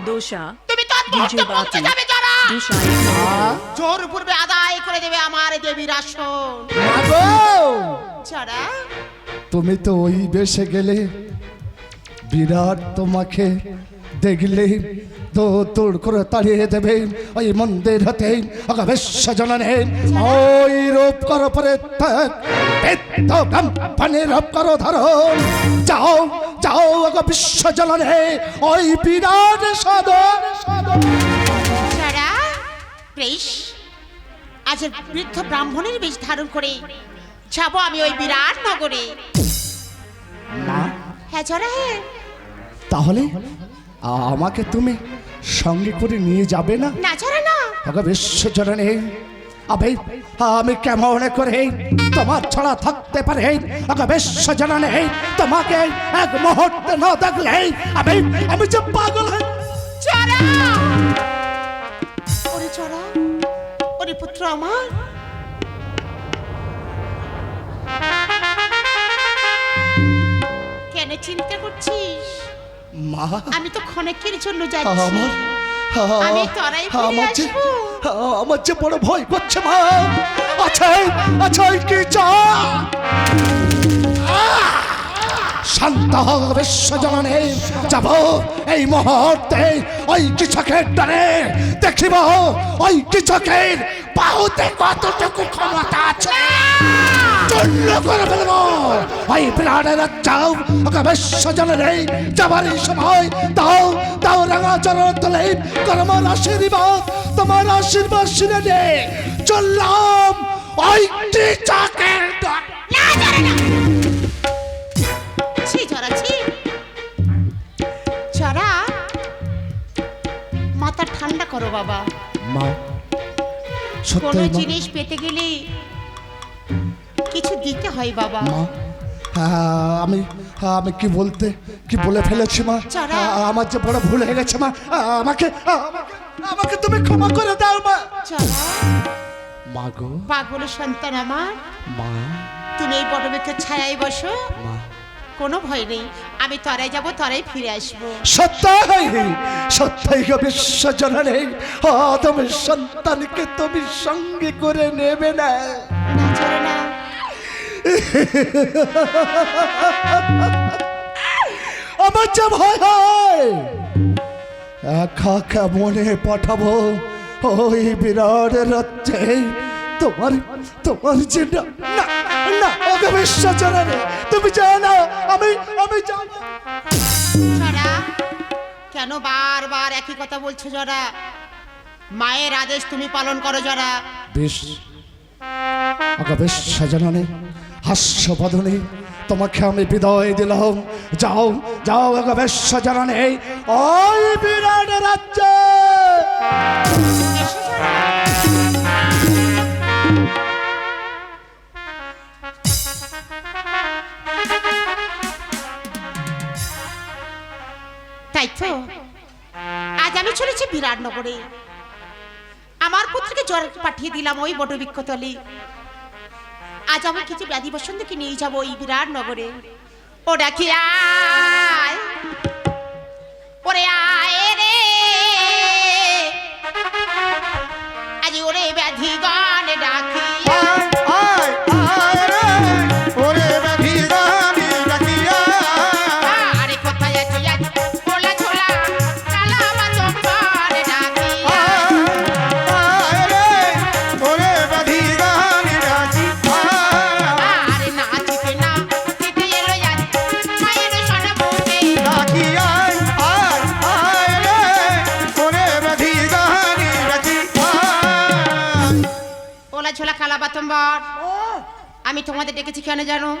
দোষা তুমি যাবে যারা। দোষা জোর পূর্বে আদায় করে দেবে আমার দেবীর আসন। মাগো! যারা? তুমি তো ওই বেশে গেলে বিরাট তোমাকে দেখলে তো তোর করে তাড়িয়ে দেবে ওই মন্দির হতে অগবেশ্য জননে। ওই রূপ করো পরে থাক পানি রূপ করো ধরো। যাও যাও অগ বিশ্ব জননে ওই বিরাট সদর যারা বেশ আজ বৃদ্ধ ব্রাহ্মণের বেশ ধারণ করে যাব আমি ওই বিরাট নগরে। মা? হ্যাঁ যারা হ্যাঁ। তাহলে আমাকে তুমি সঙ্গে করে নিয়ে যাবে না? না যারা না। ওগো বিশ্বজননী আবে আমি কেমন করে তোমার ছড়া থাকতে পারে? ওগো বিশ্বজননী তোমাকে এক মুহূর্তে না দেখলে আমি আমি যে পাগল ওরে ওরে পুত্র আমার। কেন চিন্তা করছিস? মা আমি তো ক্ষণেকের জন্য যাচ্ছি। আমার আমি তরাই ফিরে আমার যে আসব। আমার যে বড় ভয় করছে মা। আছে আছে কি চা? শান্ত বিশ্বজনে যাব এই মুহূর্তে ওই কিচকের দ্বারে দেখিব ওই কিচকের বাহুতে কতটুকু ক্ষমতা আছে। চূর্ণ করে ফেলব ওই বিরাটের যাও ওকে বিশ্বজনে যাবার এই সময় দাও দাও রাঙা চরণ তোলে করমার আশীর্বাদ তোমার আশীর্বাদ শুনে নে চললাম ওই কিচকের দ্বারে না যারা না ছি জরা ছি জরা মাথা ঠান্ডা করো বাবা মা কোনো জিনিস পেতে গেলে দিতে হয় বাবা। মা হ্যাঁ, আমি হ্যাঁ, আমি কি বলতে কি বলে ফেলেছি মা? আমার যে বড় ভুল হয়ে গেছে মা আমাকে আমাকে তুমি ক্ষমা করে দাও মা। মা গো। পাগল সন্তান আমার। মা। তুমি এই বটবৃক্ষের ছায়ায় বসো। মা। কোনো ভয় নেই। আমি তরাই যাব তরাই ফিরে আসব। সত্যই সত্যই গো বিশ্বজননে ও তুমি সন্তানকে তুমি সঙ্গে করে নেবে না। না। আমার যে ভয় হয়। একা কেমনে পাঠাবো ওই বিরাট রাজ্যে তোমার তোমার যে না না ওকে বিশ্বাচরণে তুমি জানো আমি আমি জানো জরা কেন বারবার একই কথা বলছো জরা? মায়ের আদেশ তুমি পালন করো জরা। বেশ ওকে বিশ্বাচরণে হাস্যবদনে, তোমাকে আমি বিদায় দিলাম। যাও যাও ওকে বিশ্বাচরণে ওই বিরাট রাজ্যে! তাই তো? আজ আমি চলেছি বিরাটনগরে আমার পুত্রকে জ্বর পাঠিয়ে দিলাম ওই বটবৃক্ষতলে। আজ আমার কিছু ব্যাধি বসন্তকে নিয়ে যাব এই বিরাট নগরে। ও কি আয়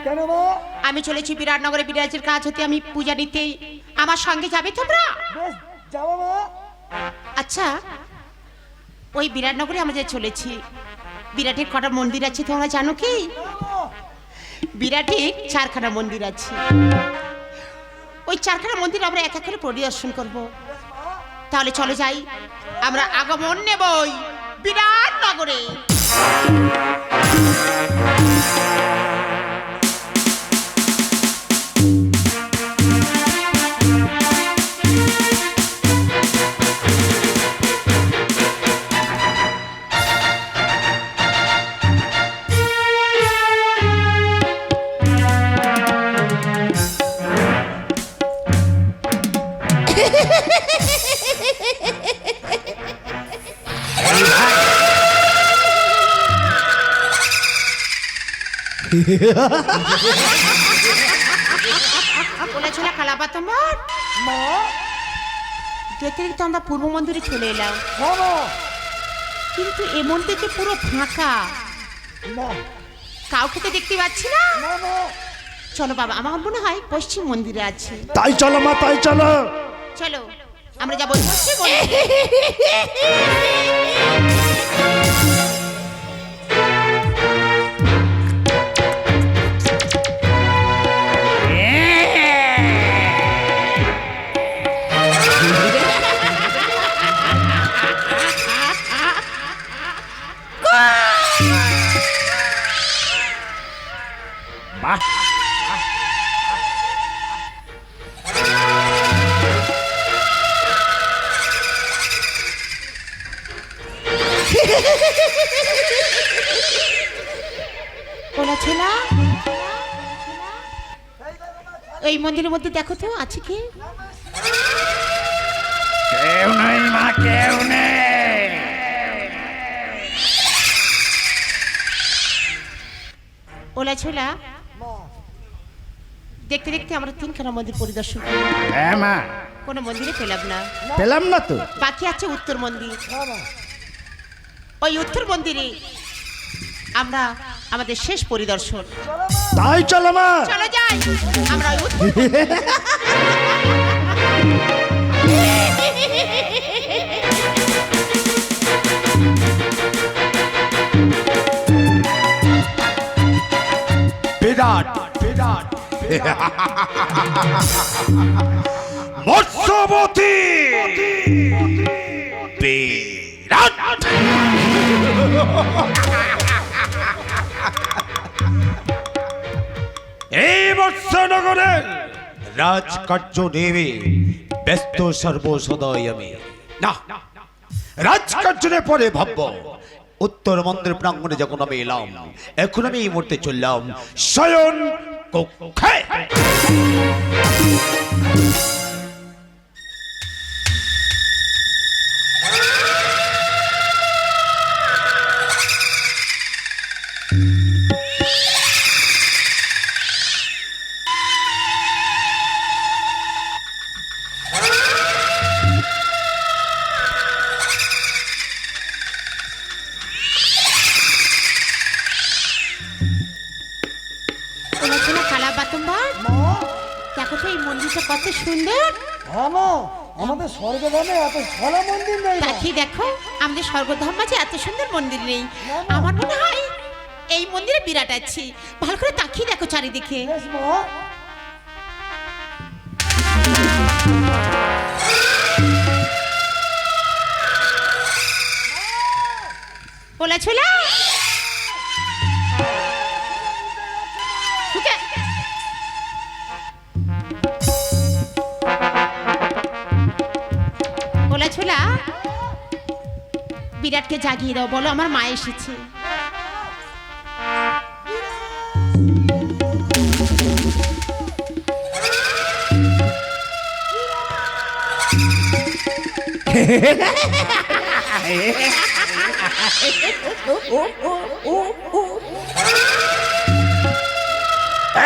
কেন আমি চলেছি বিরাটনগরে বিরাজের কাজ হতে আমি পূজা নিতে আমার সঙ্গে যাবে তোমরা? আচ্ছা ওই বিরাটনগরে আমরা যে চলেছি বিরাটের কটা মন্দির আছে তোমরা জানো কি? বিরাটের চারখানা মন্দির আছে। ওই চারখানা মন্দির আমরা এক এক করে পরিদর্শন করব। তাহলে চলে যাই আমরা আগমন নেবই বিরাট নগরে বলেছিল কালাবা তোমার মা দেখতে দেখতে আমরা পূর্ব মন্দিরে চলে এলাম কিন্তু এ মন্দিরটি পুরো ফাঁকা কাউকে তো দেখতে পাচ্ছি না চলো বাবা আমার মনে হয় পশ্চিম মন্দিরে আছে তাই চলো মা তাই চলো চলো আমরা যাব পশ্চিম মন্দিরে। এই মন্দিরের মধ্যে দেখো তো আছে কি? কেউ নেই মা কেউ নেই। ওলা ছোলা দেখতে দেখতে আমরা তিনখানা মন্দির পরিদর্শন করলাম। হ্যাঁ মা। কোনো মন্দিরে পেলাম না। পেলাম না তো। বাকি আছে উত্তর মন্দির। ওই উত্তর মন্দিরে আমরা আমাদের শেষ পরিদর্শন। তাই চলো মা চলো যাই। আমরা বিরাট বিরাট মৎস্যবতী। বিরাট। এই মৎস্যনগরের রাজকার্য নেবে ব্যস্ত সর্বসদয় আমি। না, রাজকার্যের পরে ভাবব। উত্তর মন্দির প্রাঙ্গণে যখন আমি এলাম, এখন আমি এই মুহূর্তে চললাম শয়ন কক্ষে। দেখো, আমাদের স্বর্গধাম মাঝে এত সুন্দর মন্দির নেই। আমার মনে হয় এই মন্দিরে বিরাট আছে। ভালো করে তাকিয়ে দেখো চারিদিকে। ওলা বিরাটকে জাগিয়ে দাও বলো আমার মা এসেছে।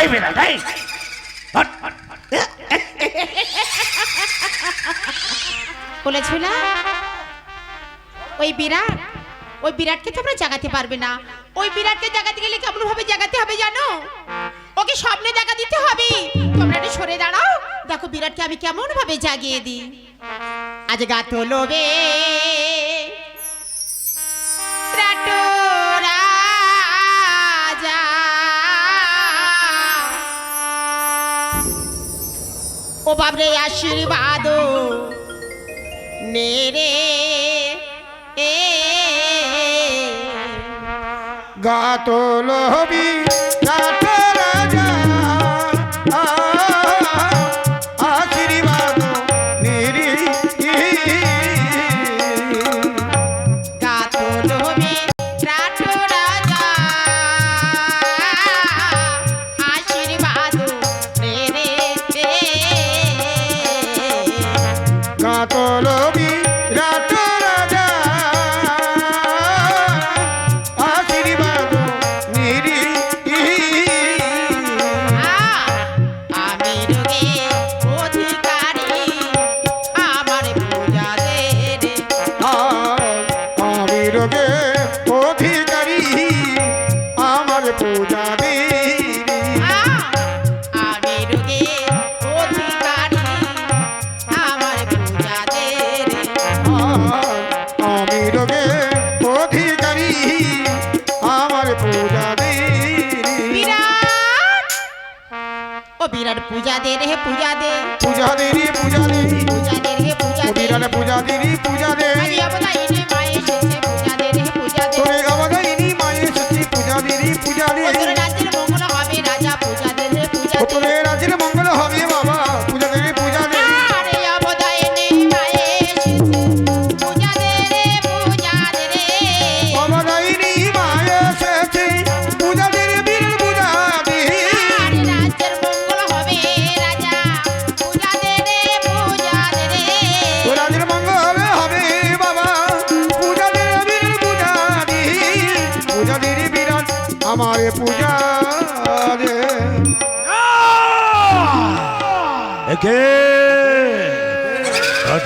এই বিরাট এই। Hot, hot, hot. বলেছিল ওই বিরাট, ওই বিরাটকে তোমরা জাগাতে পারবে না। ওই বিরাটকে জাগাতে গেলে কেমন ভাবে জাগাতে হবে জানো? ওকে স্বপ্নে জাগা দিতে হবে। তোমরা একটু সরে দাঁড়াও। দেখো বিরাটকে আমি কেমন ভাবে জাগিয়ে দিই। আজ গাত লোবে। ও বাবরে আশীর্বাদ মেরে আশীর্বাদ নিরি মে রাটো রাজা। আশীর্বাদ দে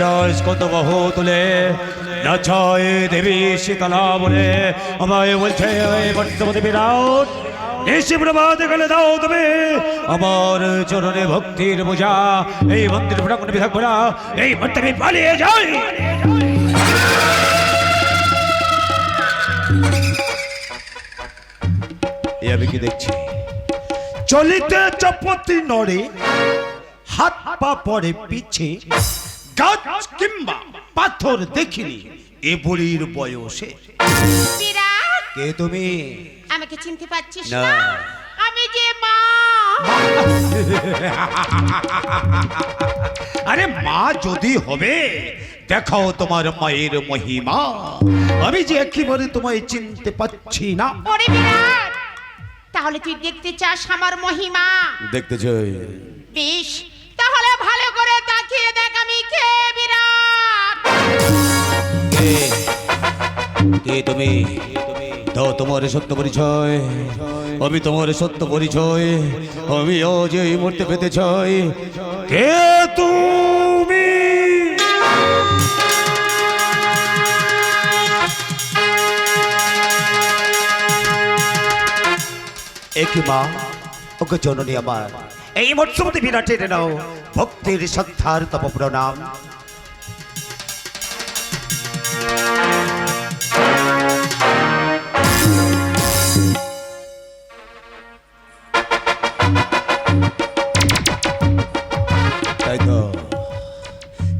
ঘটাস কত বহু তুলে নাচায় দেবী শীতলা বলে আমায় বলছে বর্তমানে বিরাট নিশি প্রভাত গেলে দাও তুমি। আমার চরণে ভক্তির বোঝা এই মন্দির প্রাঙ্গণে বিধাক ভরা এই মন্দিরে পালিয়ে যাই। এ আমি কি দেখছি? চলিতে চপতি নড়ে, হাত পা পড়ে পিছে গাছ কিংবা পাথর দেখিনি। এ বুড়ির বয়সে। বিরাট! কে তুমি? আমাকে চিনতে পারছিস না। না? আমি যে মা! আরে মা যদি হবে দেখাও তোমার মায়ের মহিমা। আমি যে একেবারে তোমায় চিনতে পাচ্ছি না। ওরে বিরাট! তাহলে তুই দেখতে চাস আমার মহিমা। দেখতে চাই। বেশ তাহলে ভালো তাকিয়ে দেখ, আমি কে বিরাট। কে? কে তুমি? দাও তোমার সত্য পরিচয়। আমি তোমার সত্য পরিচয়। আমি আজ এই মুহূর্তে পেতে চাই। কে তুমি? একই মা, ওকে জননী আমার। এই মৎস্যমতি বিরাটের নাও ভক্তির শ্রদ্ধার তপ প্রণাম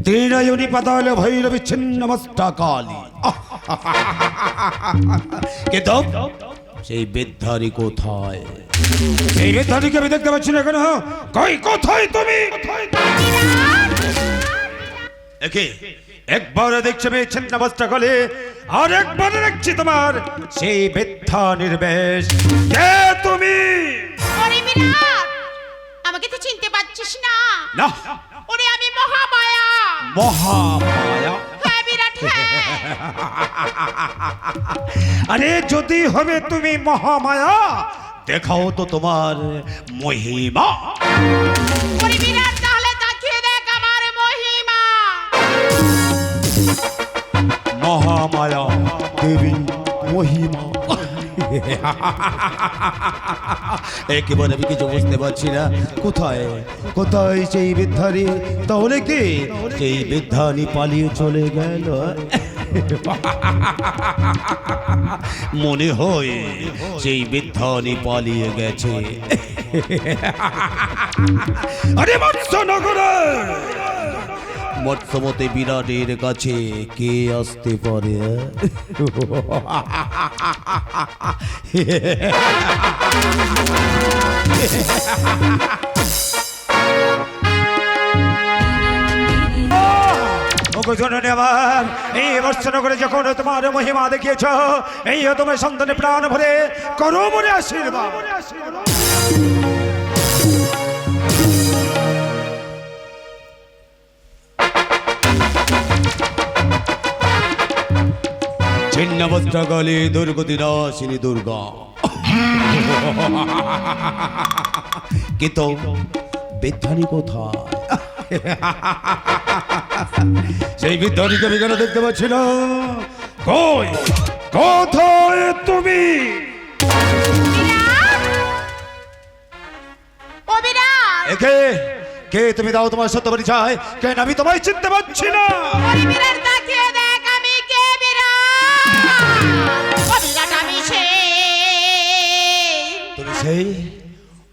ত্রিনয়নী পাতাল ভৈরবী ছিন্ন মস্তাকালী কিন্তু সেই বিদ্যারি কোথায়? সেই বিদ্যারিকে আমি দেখতে পাচ্ছি না কেন? কই কোথায় তুমি? একে একবার দেখছি আমি ছিন্ন মস্তাকালী আর একবার দেখছি তোমার সেই বিদ্যা নির্বেশ। কে তুমি? আমাকে তো চিনতে পারছিস না। না। ওরে আমি মহামায়া। মহামায়া। হ্যাঁ হ্যাঁ আরে যদি হবে তুমি মহামায়া দেখাও তো তোমার মহিমা। ওরে বিরাট তাহলে তাকিয়ে দেখ আমার মহিমা। মহামায়া দেবী মহিমা। একেবারে আমি কিছু বুঝতে পারছি না। কোথায়? কোথায় সেই বিদ্যারি তাহলে কি? সেই বিদ্যানি পালিয়ে চলে গেল। মনে হয় সেই বিদ্যানি পালিয়ে গেছে। আরে মৎস্যনগরে! মৎস্যমতে বিরাটের কাছে কে আসতে পারে? আমার, এই বর্ষনগরে যখন তোমার মহিমা দেখিয়েছ, এই তোমার সন্তানের প্রাণ ভরে করো মনে আশীর্বাদ। ছিন্নবস্ত্রকালী দুর্গতি নাশিনী দুর্গা। কিন্তু বিদ্যানি কোথায়? সেই বিদ্যানিকে আমি কেন দেখতে পাচ্ছি না? কই? কোথায় তুমি? একে? কে তুমি দাও তোমার সত্য পরিচয় কেন আমি তোমায় চিনতে পারছি না?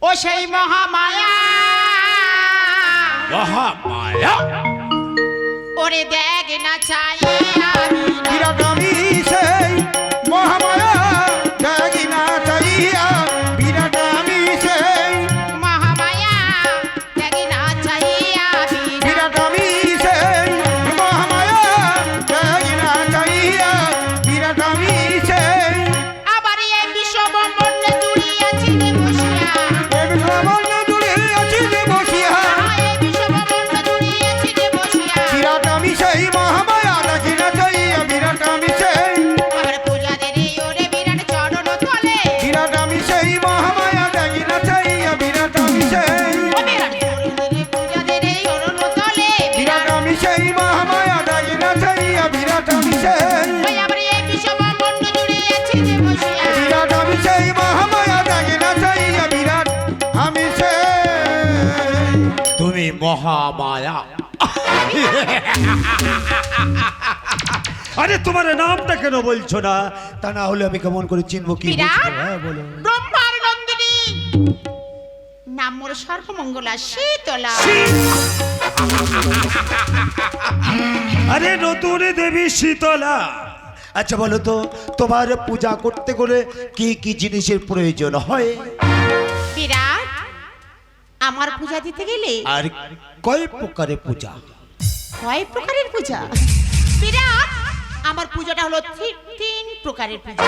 ও সেই মহামায়া। মহামায়া। ওরে দেখ না চাই আমি মহামায়া। আরে তোমার নামটা কেন বলছো না? তা না হলে আমি কেমন করে চিনবো কি বিরাট হ্যাঁ, বলো। ব্রহ্মার নন্দিনী। নাম মোর সর্বমঙ্গলা শীতলা। আরে নতুন দেবী শীতলা। আচ্ছা বলো তো তোমার পূজা করতে গেলে কি কি জিনিসের প্রয়োজন হয়? বিরাট আমার পূজা দিতে গেলে? আর কয় প্রকারের পূজা? কয় প্রকারের পূজা? বিরাট আমার পূজাটা হলো তিন প্রকারের পূজা।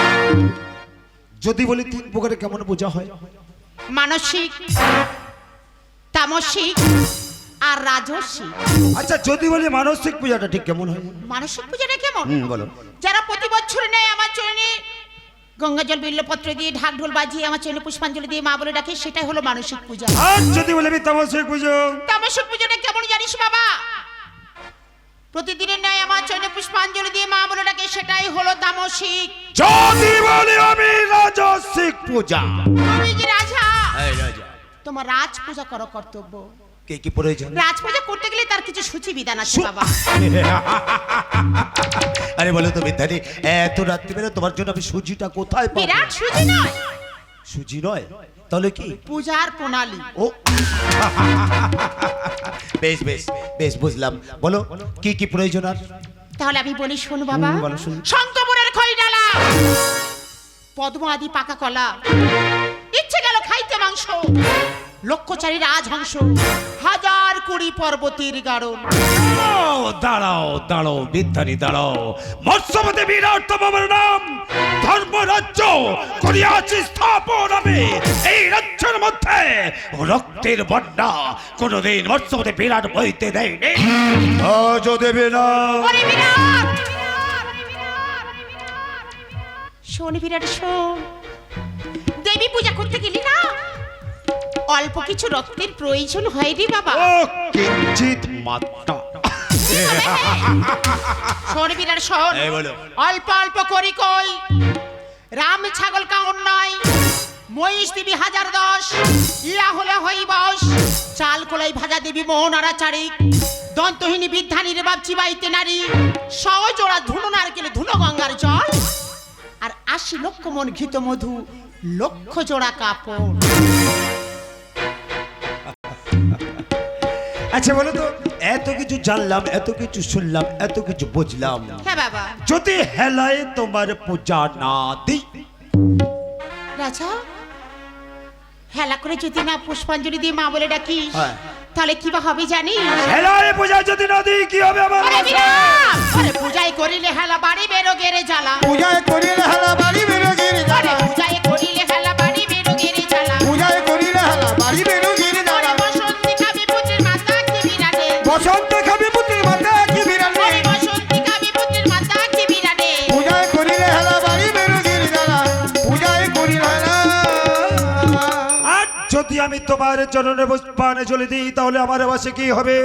যদি বলি তিন প্রকারে কেমন পূজা হয়? মানসিক তামসিক আর রাজসিক। আচ্ছা যদি বলি মানসিক পূজাটা ঠিক কেমন হয়? মানসিক পূজাটা কেমন? বলো। যারা প্রতি বছর নেয় আমার চরণে গঙ্গা জল বিল্লপত্র দিয়ে ঢাক ঢোল বাজিয়ে আমার চরণে পুষ্পাঞ্জলি দিয়ে মা বলে ডাকে সেটাই হলো মানসিক পূজা। আর যদি বলি আমি তামসিক পুজো? তামসিক পূজাটা কেমন জানিস বাবা? প্রতিদিনের ন্যায় আমার চরণে পুষ্পাঞ্জলি দিয়ে মা বলে ডাকে সেটাই হলো তামসিক যদি বলি আমি রাজসিক পূজা? তুমি যে রাজা? এই রাজা। তোমার রাজ পূজা করো কর্তব্য। কে কি প্রয়োজন? রাজ পূজা করতে গেলে তার কিছু সূচি বিধান আছে বাবা। আরে বলো তো বিদ্যানি এত রাত্রিবেলা তোমার জন্য আমি সুজিটা কোথায় পাবো? বিরাট সুচি নয়। সুজি নয়? তাহলে কি? পূজার প্রণালী। ও। বেশ বেশ বেশ বুঝলাম। বলো কি কি প্রয়োজন আর? তাহলে আমি বলি শোন বাবা বলো, শুনি। শঙ্কপুরের খইডালা পদ্ম আদি পাকা কলা। ইচ্ছে গেল খাইতে মাংস। লক্ষ্যচারী রাজহংস। হাজার কুড়ি পর্বতীর গাড়ন দাঁড়াও দাঁড়াও বিদ্যানি দাঁড়াও। মৎস্যপতি বিরাট তোমার নাম। ধর্মরাজ্য করিয়াছি স্থাপন আমি। এই রাজ্যের মধ্যে রক্তের বন্যা কোনোদিন মৎস্যপতি বিরাট বইতে দেয়নি। আজ দেবে না। শোন বিরাট শোন। দেবী পূজা করতে গেলি না? অল্প কিছু রক্তের প্রয়োজন হয় রে বাবা। ও কিঞ্চিত মাত্রা। বিরাট শোন। এই বলো। অল্প অল্প করি কই। রাম ছাগল কাউন নয় মহিষ দিবি হাজার দশ ইয়া হলে হই বস। চাল কোলাই ভাজা দেবী মোহনারা চারিক দন্তহীনী বিদ্যানী রে বাপচি বাইতে নারী সহজোড়া ধুনো নারকেলে ধুনো গঙ্গার জল। আর আশি লক্ষ মন ঘিত মধু লক্ষ জোড়া কাপড়। আচ্ছা বলো তো এত কিছু জানলাম এত কিছু শুনলাম এত কিছু বুঝলাম। হ্যাঁ বাবা। যদি হেলায় তোমার পূজা না দিই? রাজা হেলা করে যদি না পুষ্পাঞ্জলি দিয়ে মা বলে ডাকিস হ্যাঁ। তাহলে কি বা হবে জানিস হেলায় পূজা যদি না দিই কি হবে আমার আরে বিরাট! আরে পূজায় করিলে হেলা বাড়ি বেরো গেরে জ্বালা। পূজায় করিলে হালা বাড়ি বেরোগির আরে জ্বালা পূজায় করিলে হেলা বাড়ি বেরো গেরে জ্বালা। পূজায় করিলে হালা বাড়ি বেরোগির আরে তোমার চরণে পুষ্পানে চলে দিই তাহলে আমার বাসে কি হবে?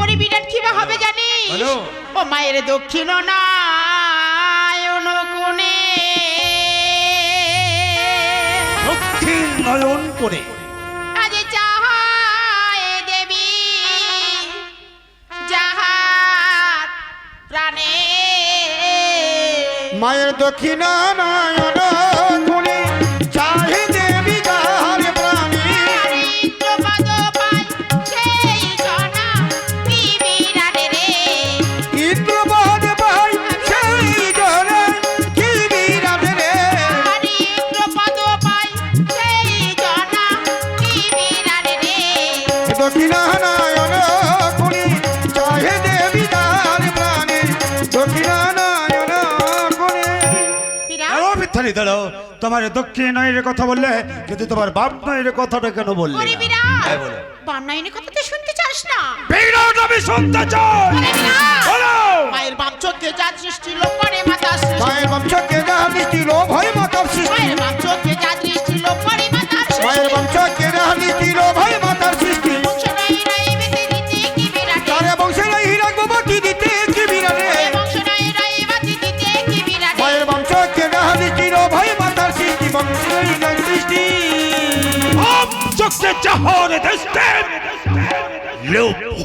ওরে বিরাট কি হবে জানিস বলো। ও মায়ের দক্ষিণ দক্ষিণ নয়ন করে। আজ চাহায় দেবী যাহার প্রাণে মায়ের দক্ষিণা নয়ন তোমার দক্ষিণ নয়ের কথা বললে যদি তোমার বাপ নয়ের কথাটা কেন বললে ওরে না? বিরাট হ্যাঁ, বলো। কথা তো শুনতে চাস না। বিরাট আমি শুনতে চাই। বলো। মায়ের বাপ চোখে যা সৃষ্টি লোক করে মাতা সৃষ্টি। মায়ের বাপ যা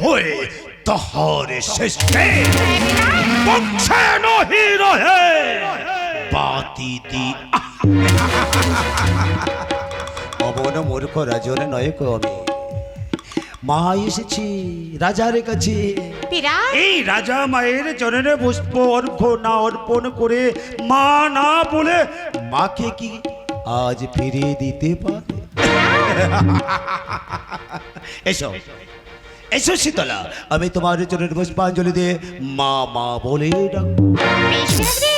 হয়ে তহর শেষে। বংশে নহি রহে। বাতি দি। অবন মূর্খ রাজন নয় কবি মা এসেছি রাজার কাছে। এই রাজা মায়ের চরণে পুষ্প অর্ঘ না অর্পণ করে মা না বলে মাকে কি আজ ফিরিয়ে দিতে পারে এসো। এসো শীতলা আমি তোমার জন্য পুষ্পাঞ্জলি দিয়ে মা মা বলে ডাকবো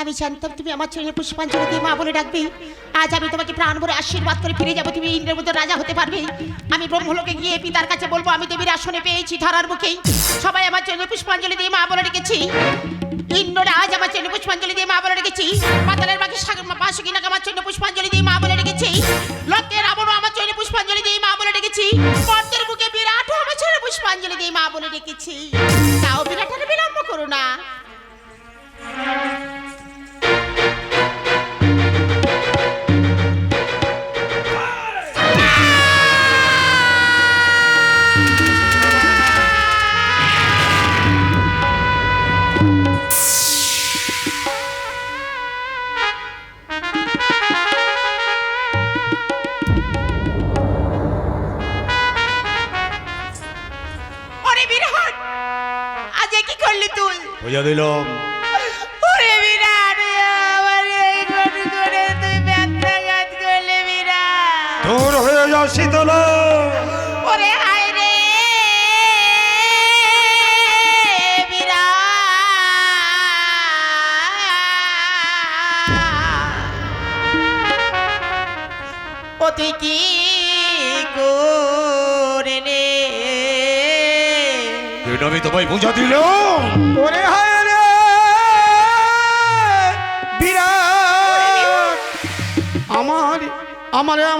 আমি জানতাম তুমি আমার ছেলে পুষ্পাঞ্জলি দিয়ে মা বলে ডাকবে। আজ আমি তোমাকে প্রাণ ভরে আশীর্বাদ করে ফিরে যাব। তুমি ইন্দ্রের মতো রাজা হতে পারবে। আমি ব্রহ্মলোকে গিয়ে পিতার কাছে বলব, আমি দেবীর আসনে পেয়েছি ধরার মুখেই সবাই আমার ছেলে পুষ্পাঞ্জলি দিয়ে মা বলে ডেকেছি। ইন্দ্ররা আজ আমার ছেলে পুষ্পাঞ্জলি দিয়ে মা বলে ডেকেছি। পাতালের বাকি বাসুকিনাকে আমার ছেলে পুষ্পাঞ্জলি দিয়ে মা বলে ডেকেছি। লক্ষ্যের রাবণও আমার ছেলে পুষ্পাঞ্জলি দিয়ে মা বলে ডেকেছি। পদ্মের বুকে বিরাটও আমার ছেলে পুষ্পাঞ্জলি দিয়ে মা বলে ডেকেছি। তাও বিরাটের বিলম্ব করো না।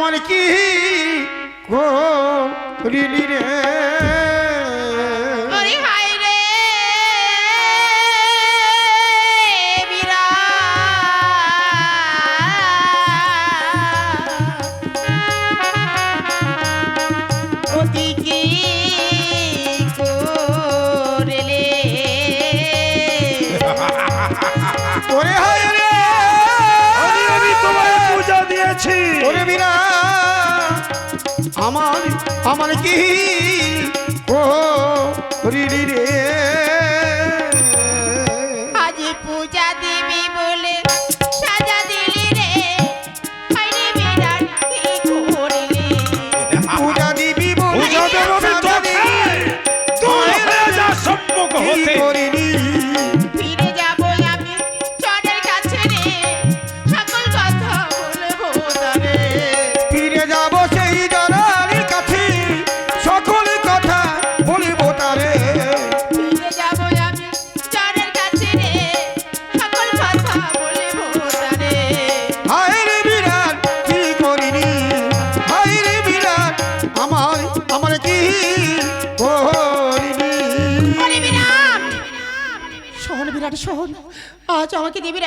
আমার আমার কি করিলি রে? আমার কি করিলি রে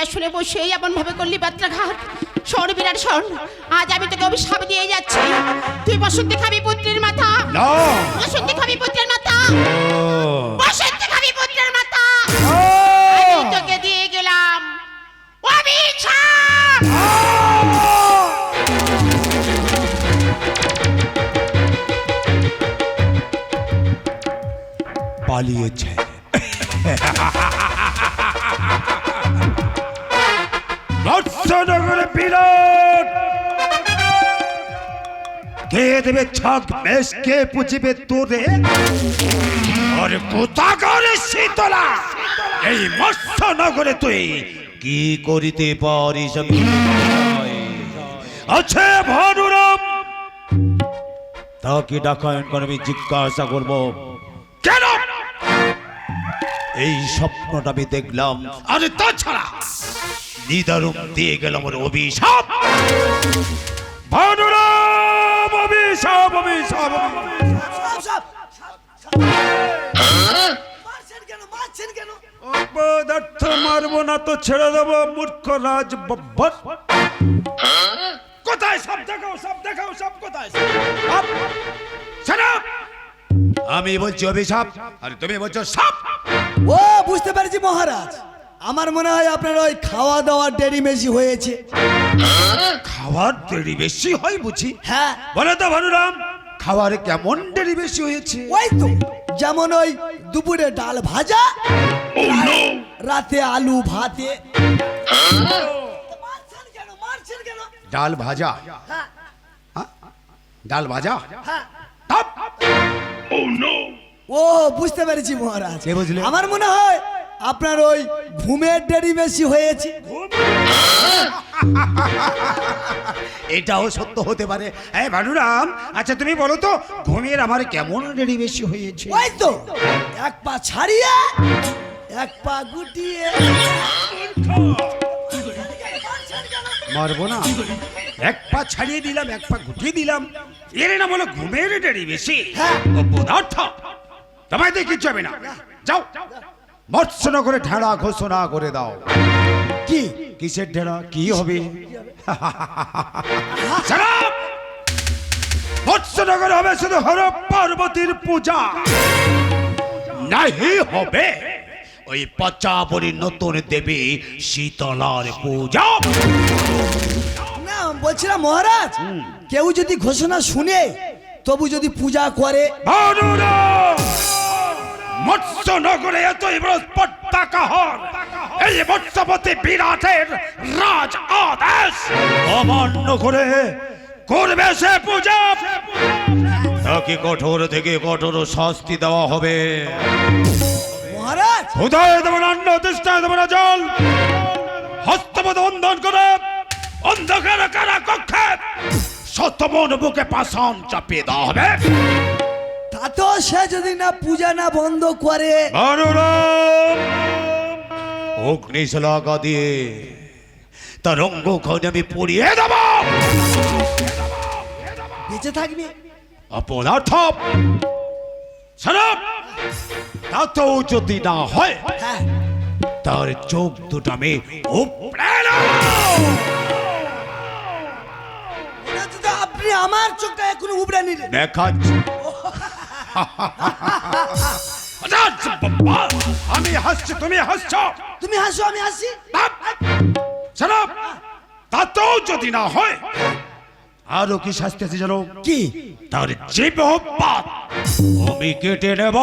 দেবীর বসে এমন ভাবে করলি বাত্রাঘাত। শোন বিরাট শোন। আজ আমি তোকে অভিশাপ দিয়ে যাচ্ছি। তুই বসন্তী খাবি পুত্রের মাথা। বসন্তে খাবি পুত্রের মৎস্যনগরে বিরাট কে দেবে ছাগ বেশ, কে পুজিবে তোরে? আর কোথাকারে শীতলা? এই মৎস্যনগরে তুই কি করিতে পারিস আছে ভানুরাম। তাকে ডাকায়ন করে আমি জিজ্ঞাসা করব, কেন? এই স্বপ্নটা আমি দেখলাম। আরে তাছাড়া নিদারুম দিয়ে গেল আমার অভিশাপ। ভানুরাম অভিশাপ অভিশাপ অভিশাপ। মারবো না তো ছেড়ে দেবো মূর্খ রাজ বব্বর। কোথায় সব দেখাও সব দেখাও সব কোথায়? সব? আমি বলছি অভিশাপ আর তুমি বলছো সাপ। ও বুঝতে পেরেছি মহারাজ। আমার মনে হয় আপনার ওই খাওয়া দাওয়ার দেরি বেশি হয়েছে। খাওয়ার দেরি বেশি হয় বুঝি? হ্যাঁ। বলে তো ভানুরাম খাওয়ার কেমন দেরি বেশি হয়েছে? ওই তো যেমন ওই দুপুরে ডাল ভাজা রাতে আলু ভাতে। মারছেন কেন? মারছেন ডাল ভাজা? হ্যাঁ, হ্যাঁ? ডাল ভাজা? হ্যাঁ। ও বুঝতে পেরেছি মহারাজ? আমার মনে হয় আপনার ওই ঘুমের দেরি বেশি হয়েছে। এটাও সত্য হতে পারে। এই ভানুরাম আচ্ছা তুমি বলো তো ঘুমের আমার কেমন দেরি বেশি হয়েছে? ওই তো এক পা ছাড়িয়ে এক পা গুটিয়ে। মারবো না। এক পা ছাড়িয়ে দিলাম এক পা গুটিয়ে দিলাম। এর না বলো ঘুমের দেরি বেশি? হ্যাঁ। পদার্থ তোমায় দিয়ে কিচ্ছু হবে না। যাও। মৎস্যনগরে ঢেড়া ঘোষণা করে দাও। কি? কিসের ঢেড়া? কি হবে! মৎস্যনগরে হবে শুধু হর পার্বতীর পূজা। নাহি হবে ওই পচাবরী নতুন দেবী শীতলার পূজা। না বলছিলাম মহারাজ কেউ যদি ঘোষণা শুনে তবু যদি পূজা করে। ভানুরা! মৎস্যনগরে এতই পট্টাকাহর এই মৎস্যপতি বিরাটের রাজ আদেশ। অমান্য করে করবে সে পূজা। তাকে কঠোর থেকে কঠোর শাস্তি দেওয়া হবে। মহারাজ! উদয় দেব অন্ন দৃষ্টায় দেব না জল। হস্তপদ বন্ধন করে অন্ধকার কারা কক্ষে সত্যমন বুকে পাষাণ চাপিয়ে দেওয়া হবে। তাতেও সে যদি না পূজা না বন্ধ করে। অগ্নিশলাকা দিয়ে তার অঙ্গক্ষণে আমি পড়িয়ে দেব। বেঁচে থাকবে? অপদার্থ সারাপ তাতেও যদি না হয় হ্যাঁ। তার চোখ দুটো আমি উপড়ে। আপনি আমার চোখটা এখন উবড়ে নিলেন। দেখাচ্ছি। আমি হাসছি তুমি হাসছ। তুমি হাসো আমি হাসি? তা তাতেও যদি না হয় আরও কি শাস্তি আছে জানো? কি? তার জীব পাত আমি কেটে নেব